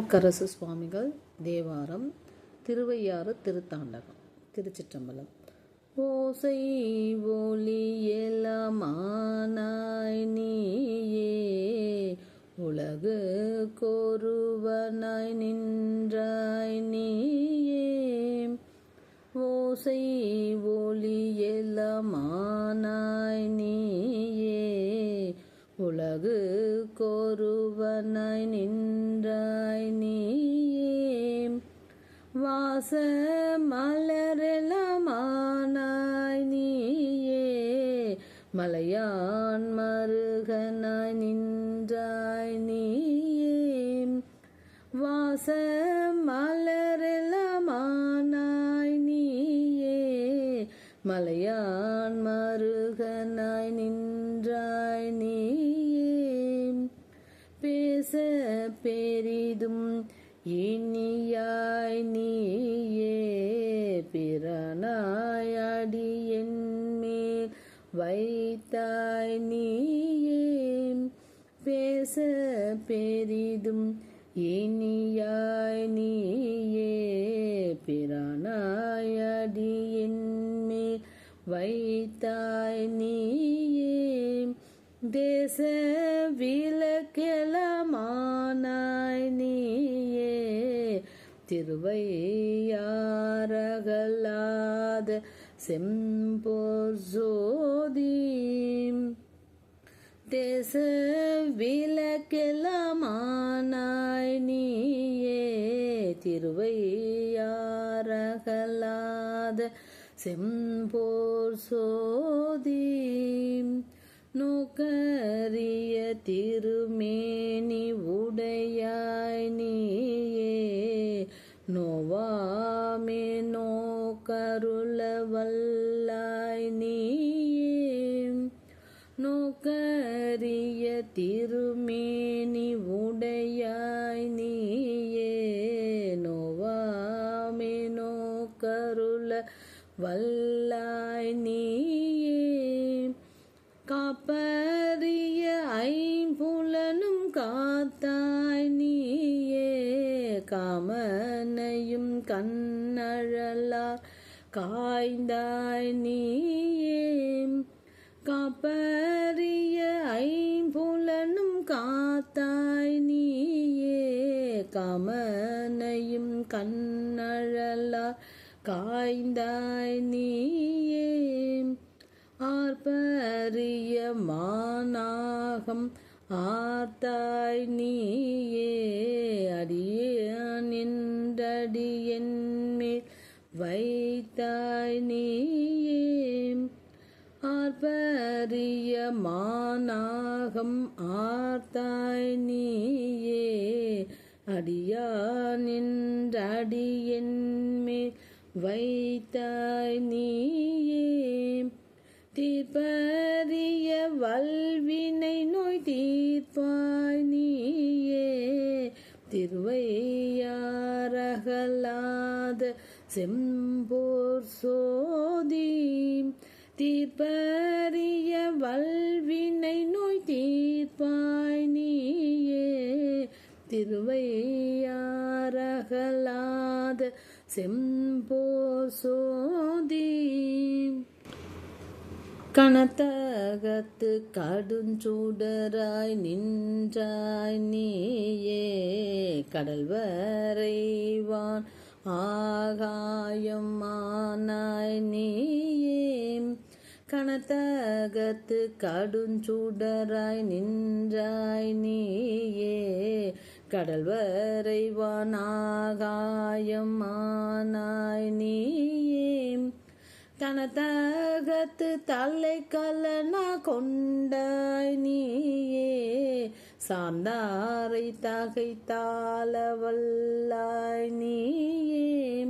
கரசு சுவாமிகள் தேவாரம் திருவையாறு திருத்தாண்டகம் திருச்சிற்றம்பலம். ஓசை ஒளியலமானாய் நீயே உலகு கோருவனாய் நின்றாய் நீயே. ஓசை ஒளியலமானாய் நீ நீயே உலகு கோருவனாய் நின்றாய் நீயே வாச மலரெலமானாய் நீயே. மலையான் மருகனாய் நின்றாய் நீயே வாச மலரெலமானாய் நீயே. மலையான் மருகனாய் பெரிதும் இனியாய் நீயே பிறனாய் அடியென் வைத்தாய் நீயே. பேச பெரிதும் இனியாய் நீயே பிறனாய் அடியென் வைத்தாய் நீயே. தேச விளக்கெலமானாய் திருவையாரகலாத செம்போர் ஜோதி தேச விளக்கெலமானாய் நீயே திருவையாரகலாத செம்போர் சோதி நோக்கரிய திருமேனி உடைய மேனி உடையாய் நீயே நோவாமே கருள வல்லாய் நீயே. காப்பறிய ஐம்புலனும் காத்தாய் நீயே காமனையும் கண்ணழலார் காய்ந்தாய் நீயே. காப்ப ஐம்புலனும் காத்தாய் நீயே கமனையும் கண்ணழலார் காய்ந்தாய் நீயே. ஆர்பரிய மானாகம் ஆத்தாய் நீயே அடிய என்றடியன் மேல் வைத்தாய் நீயே. ஆர்ப்பரிய மானாகம் ஆர்த்தாய் நீயே. அடியா என்றடியன் வைத்தாய் நீயே. தீர்ப்பரிய வல்வினை நோய் தீர்ப்பாய் நீயே. திருவையாரகலாத செம்போர் சோதீம் தீர்ப்பறிய வல்வினை நோய் தீர்ப்பாய் நீயே. திருவையாரகலாத செம்போர் சோதி. கனத்தகத்து கடுஞ்சூடராய் நின்றாய் நீயே. கடல் வரைவான் ஆகாயம் ஆனாய் நீயே கணத்தகத்து கடுஞ்சூடராய் நின்றாய் நீயே. கடல் வரைவான் ஆனாய் நீயே. கணத்தகத்து தலை கலனா கொண்டாய் நீயே. சார்ந்தாரை தகைத்தாள வல்லாய் நீயே.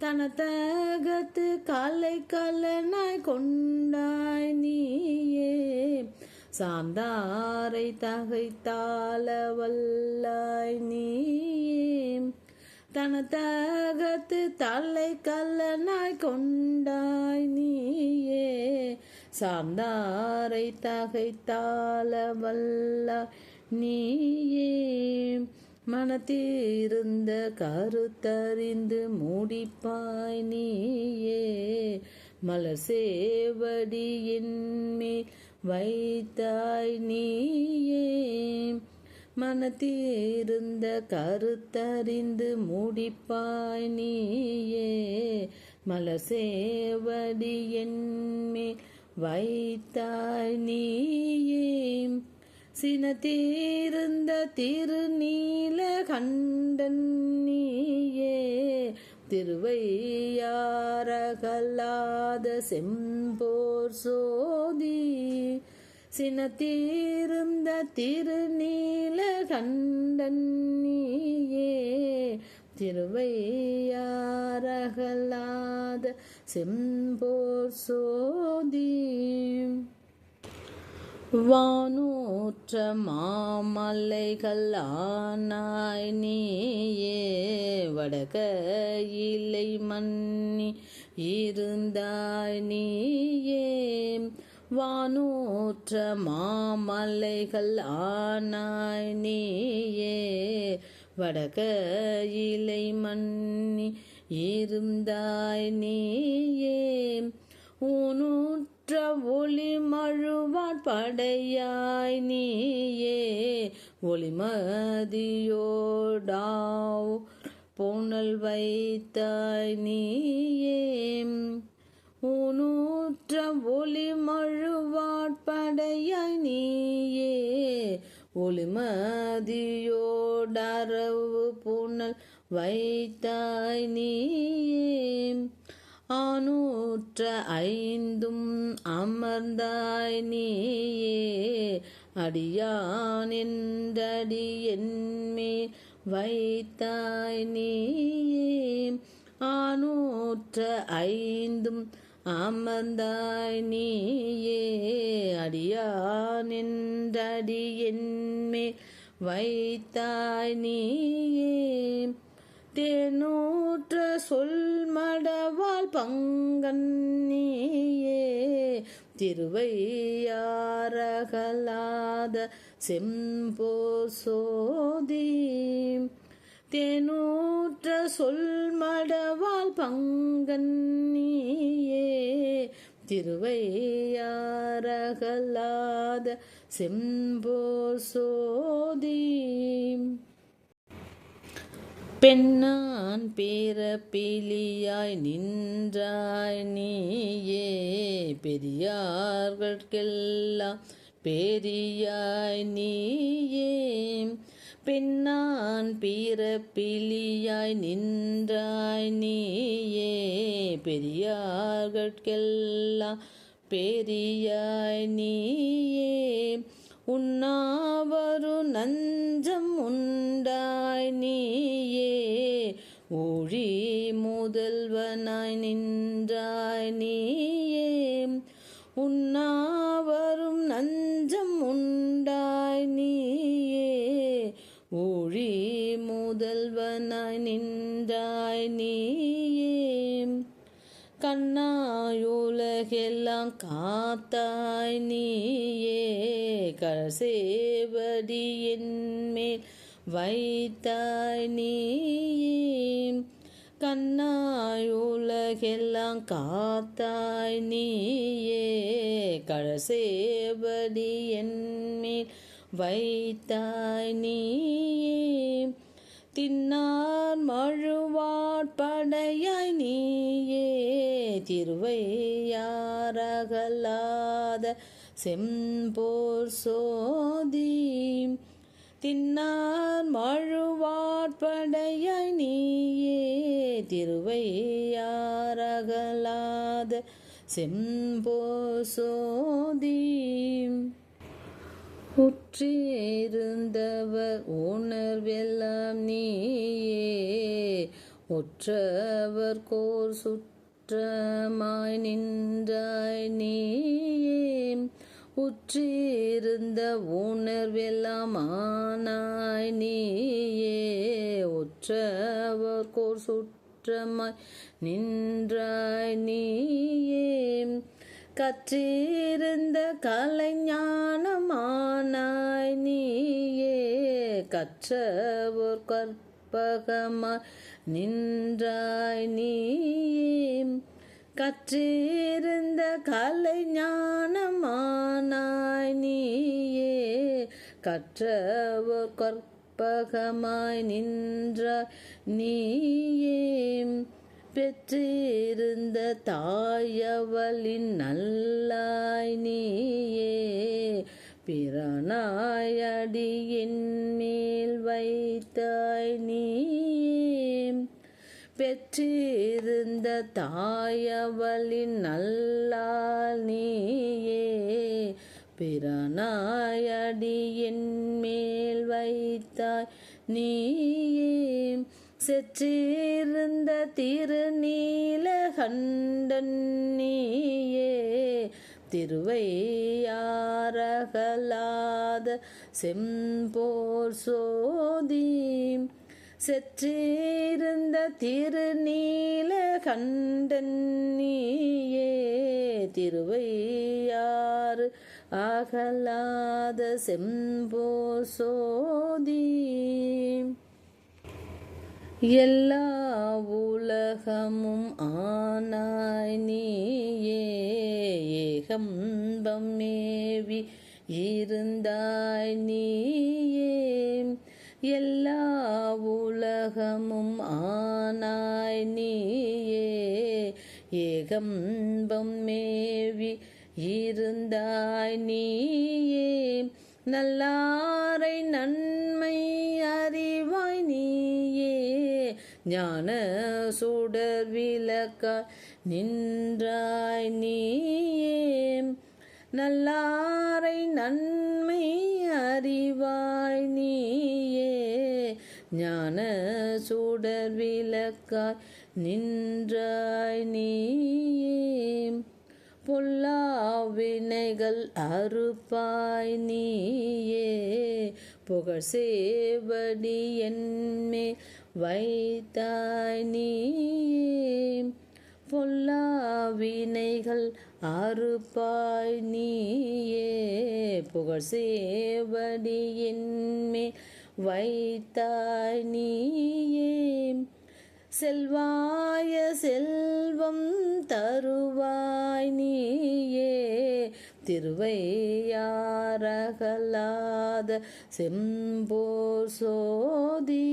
தனத்தகத்து காலை கலனாய் கொண்டாய் நீயே. சாந்தாரை தகைத்தாள வல்லாய் நீயே. தனத்தகத்து தலை கல்லனாய் கொண்டாய் நீயே. சாந்தாரை தகைத்தாள வல்ல நீயே. மனத்திருந்த கருத்தறிந்து மூடிப்பாய் நீயே. மலர் சேவடியின் மேல் வைத்தாய் நீயே. மனத்திருந்த கருத்தறிந்து மூடிப்பாய் நீயே. மலர் சேவடியின் மேல் வைத்தாய் நீயே. சினத்தீர்ந்த திருநீல கண்டன் நீயே. திருவையாரகல்லாத செம்போர் சோதி. சினத்தீர்ந்த திருநீல கண்டன் நீயே. திருவையாரகல்லாத செம்போர் சோதி. வானூற்ற மாமல்லைகள் ஆனாய் நீயே வடக இலை மன்னி இருந்தாய் நீயே. வானூற்ற மாமல்லைகள் ஆனாய் நீயே வடக இலை மன்னி இருந்தாய் நீயே. ஊனூற்ற ஒளி மழுவான் படையாய் நீயே. ஒளிமதியோடாவ் புனல் வைத்தாய் நீயே. ஊனூற்ற ஒளி மழுவாட்படையாய் நீயே. ஒளிமதியோடரவு புனல் வைத்தாய் நீயே. ஆனூற்ற ஐந்தும் அமர்ந்தாய் நீயே. அடியான் என்றடி என்மேல் வைத்தாய் நீயே. ஆனூற்ற ஐந்தும் அமர்ந்தாய் நீயே. அடியான் என்றடி என்மேல் வைத்தாய் நீயே. தேனூற்ற சொல் மடவால் பங்கன்னியே. திருவையாரகலாத செம்போ சோதி. தேனூற்ற சொல் மடவால் பங்கன்னியே. திருவையாரகலாத செம்போர் சோதீம் பெண்ணான் பேரப்பிலியாய் நின்றாய் நீயே பெரியார்கட்கெல்லாம் பெரியாய் நீயே. பெண்ணான் பிறப்பிலியாய் நின்றாய் நீயே பெரியார்கட்கெல்லாம் பெரியாய் நீயே. உண்ணாவரு நஞ்சம் உண்டாய் நீயே ஒழி முதல்வனாய் நின்றாய் நீயே. உண்ணாவரும் நஞ்சம் உண்டாய் நீயே ஒழி முதல்வனாய் நின்றாய் நீ கண்ணாயுலகெல்லாம் காத்தாய் நீயே கரசேவடி என்மேல் வைத்தாய் நீயே. கண்ணாயுலகெல்லாம் காத்தாய் நீயே கரசேவடி என்மேல் வைத்தாய் நீயே. தின்னா திருவை யாரகலாத செம்போர் சோதி தின்னார் மழுவாட்படையாய் நீயே திருவையாரகலாத செம்போர் சோதி உற்றிருந்தவர் உணர்வெல்லாம் நீயே ஒற்றவர் கோர் சுற்ற சுற்றமாய் நின்றாய் நீயே. உற்றிருந்த உணர்வெல்லாம் ஆனாய் நீயே. ஒற்றவர் கோர் சுற்றமாய் நின்றாய் நீயே. கற்றிருந்த கலைஞானமானாய் நீயே. கற்றவர் கற்றவோர் கற்பகமாய் நின்றாய் நீயே கற்றிருந்த கலை ஞானமானாய் நீயே. கற்றவோர் கற்பகமாய் நின்ற நீயே. பெற்றிருந்த தாயவளின் நல்லாய் நீயே. பிறனாய் மேல் வைத்தாய் நீ. பெற்றிருந்த தாயவளின் நல்லால் நீயே. பிறனாய் மேல் வைத்தாய் நீயே. செற்றிருந்த திருநீல கண்டன் நீயே. திருவையாரகலாத செம்போர் சோதி செற்றிருந்த திருநீலகண்டன் நீயே திருவையாறு அகலாத செம்போ சோதி எல்லா உலகமும் ஆனாய் நீயே ஏகம்பம் மேவி இருந்தாய் நீயே. எல்லா உலகமும் ஆனாய் நீயே ஏகம்பம் மேவி இருந்தாய் நீயே. நல்லாரை நன் ஞான சுடர் விளக்காய் நின்றாய் நீயே நல்லாரை நன்மை அறிவாய் நீயே. ஞான சுடர் விளக்காய் நின்றாய் நீயே பொல்லாவினைகள் அறுப்பாய் நீ புகழ் சேவடி என்மே வைத்தாய் நீயே. பொல்லாவினைகள் அறுப்பாய் நீயே. புகழ் சேவடி என்மே வைத்தாய் நீயே. செல்வாய செல்வம் தருவாய் நீயே. திருவையாரகலாத செம்போர் சோதி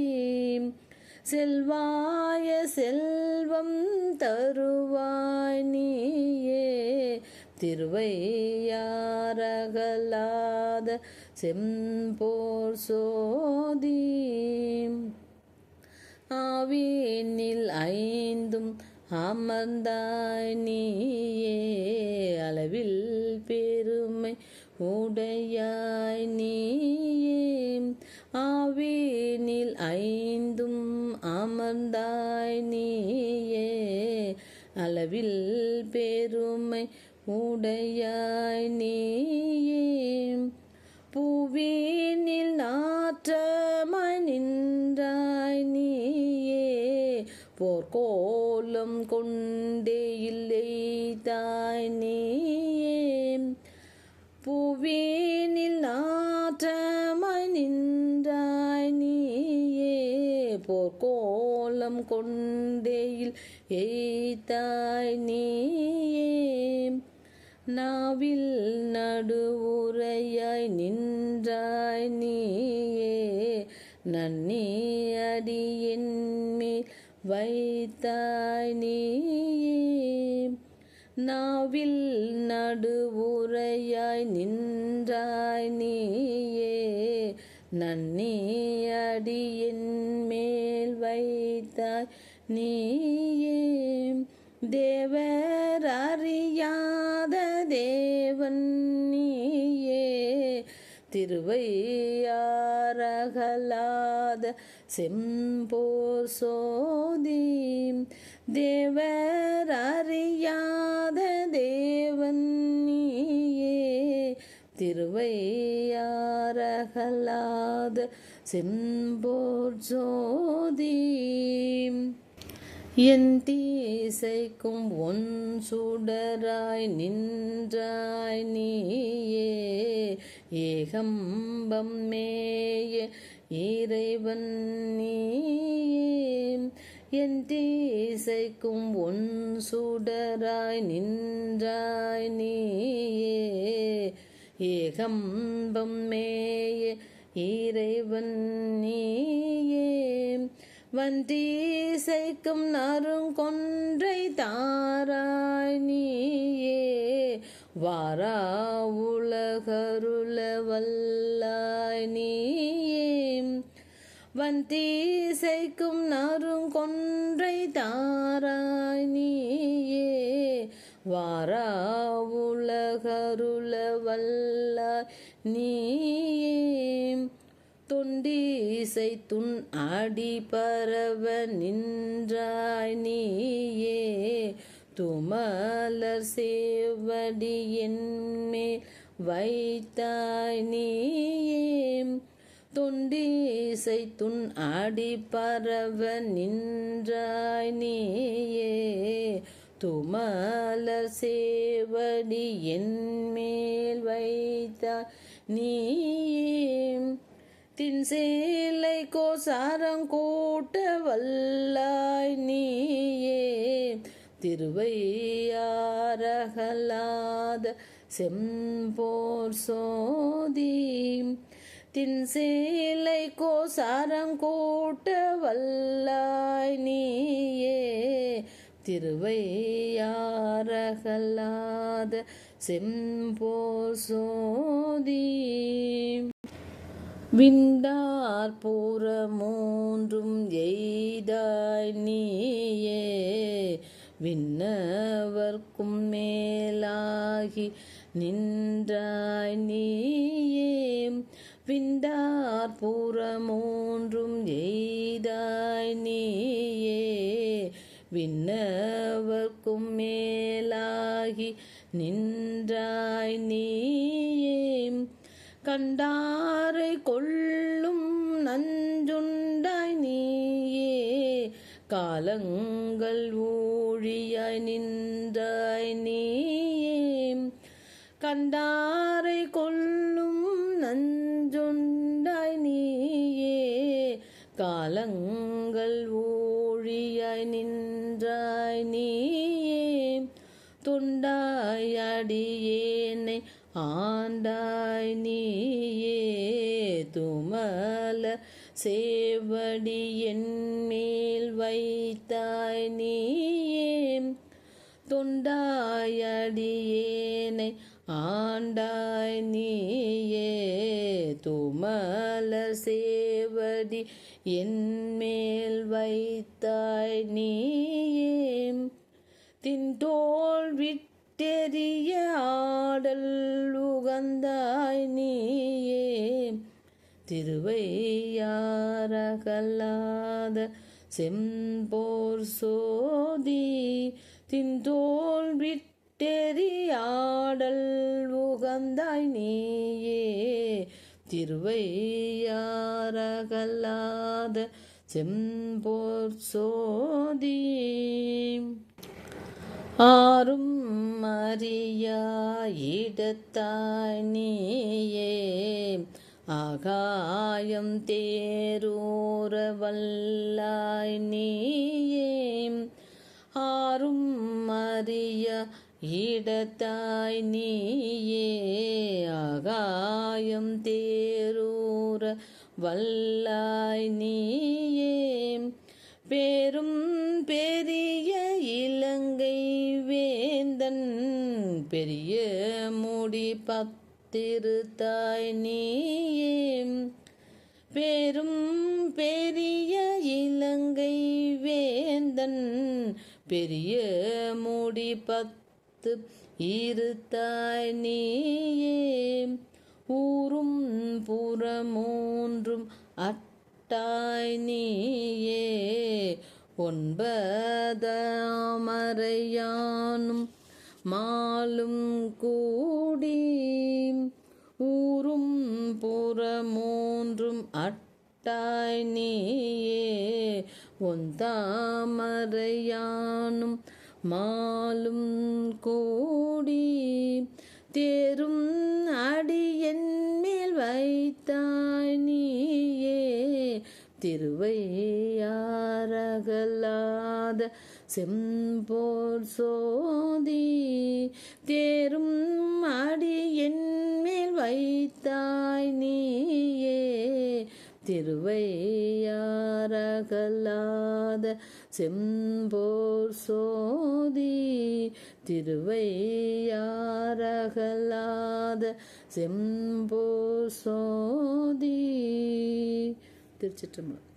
செல்வாய செல்வம் தருவாய் நீயே. திருவையாரகலாத செம்போர் சோதி ஆவினில் ஐந்தும் அமர்ந்தாய் நீயே. அளவில் உண்மை உடையாய் நீயே. ஆவேனில் ஐந்தும் அமர்ந்தாய் நீயே. அளவில் பெருமை உடையாய் நீயே. பூவினில் நாற்றமாய் நின்றாய் நீயே. போர்க்கோலம் கொண்டே இல்லை தாய் நீ. பூவினில் நாற்றமாய் நின்றாய் நீயே போர்க்கோலம் கொண்டேயில் எய்தாய் நீயே. நாவில் நடுவுரையாய் நின்றாய் நீயே நன்னி அடியின் மேல் வைத்தாய் நீ நாவில் நடுவுரையாய் நின்றாய் நீயே. நன்னி அடியின் மேல் வைத்தாய் நீயே. தேவர் அறியாத தேவன் திருவையாரகலாத செம்போர் சோதி தேவர் அறியாத தேவன் நீயே. திருவையாரகலாத செம்போர் ஜோதி என் தீசைக்கும் ஒன் சுடராய் நின்றாய் நீயே. ஏகம்பம் மேய இறைவன் நீயே. என் தீசைக்கும் ஒன் சுடராய் நின்றாய் நீயே. ஏகம்பம் மேய இறைவன் நீயே. வந்தீசைக்கும் நறுங்கொன்றை தாராய் நீயே. வாரா உலகருள வல்லாய் நீயே. வந்தீசைக்கும் நறுங்கொன்றை தாராய் நீயே. வாரா உலகருள வல்லாய் நீயே. தொண்டீசை துன் அடி பரவ நின்றாய் நீயே துமலர் சேவடி என்மே வைத்தாய் நீயே. தொண்டீசை துன் அடி பரவ நின்றாய் நீயே துமலர் சேவடி என்மேல் வைத்தாய் நீயே. தின் சேலை கோசாரம் கூட்ட வல்லாய் நீயே. திருவையாரகலாத செம்போர் சோதி. தின்சேலை கோசாரங்கோட்ட வல்லாய் நீயே. திருவையாரகலாத செம்போர் சோதி. விண்டார் பூர மூன்றும் எய்தாய் நீயே. விண்ணவர்க்கும் மேலாகி நின்றாய் நீயே. விண்டார் பூர மூன்றும் எய்தாய் நீயே. விண்ணவர்க்கும் மேலாகி நின்றாய் நீ கண்டாரை கொள்ளும் நஞ்சுண்டாய் நீயே. காலங்கள் ஊழியாய் நின்றாய் நீயே. கண்டாரை கொள்ளும் நஞ்சுண்டாய் நீயே. காலங்கள் ஊழியாய் நின்றாய் நீயே. தொண்டாய் அடியேனை ஆண்டாய் நீயே துமல சேவடி என் மேல் வைத்தாய் நீயே. தொண்டாயடியேனை ஆண்டாய் நீயே. துமல சேவடி என் மேல் வைத்தாய் நீயே. தின்தோல் தெரிய ஆடல் உகந்தாய் நீயே. திருவையாரகல்லாத செம்போர் சோதி தின்தோல் விட்டெறியாடல் உகந்தாய் நீயே. திருவையாரகல்லாத செம்போர் சோதி. ஆறும் அறியா இடத்தாய் நீயே. ஆகாயம் தேரூர வல்லாய் நீயே. ஆறும் அறிய இடத்தாய் நீயே. ஆகாயம் தேரூர வல்லாய் நீயே. பேரும் பெரிய வேந்தன் பெரிய முடி பத்திருத்தாய் நீயே. பெரும் பெரிய இலங்கை வேந்தன் பெரிய மூடி பத்து இருத்தாய் நீயே. ஊரும் புறமூன்றும் அட்டாய் நீயே. ஒன்பதாமறையானும் மாலும் கூடி ஊரும் புறமூன்றும் அட்டாய் நீயே. உன் தாமரையானும் மாலும் கூடி தேரும் அடியன் மேல் வைத்தாய் நீயே. திருவையாரகலாத செம்போர் சோ திருவையாரகலாத செம்போர் சோதி திருவையாரகலாத செம்போர் சோதி. திருச்சிற்றம்பலம்.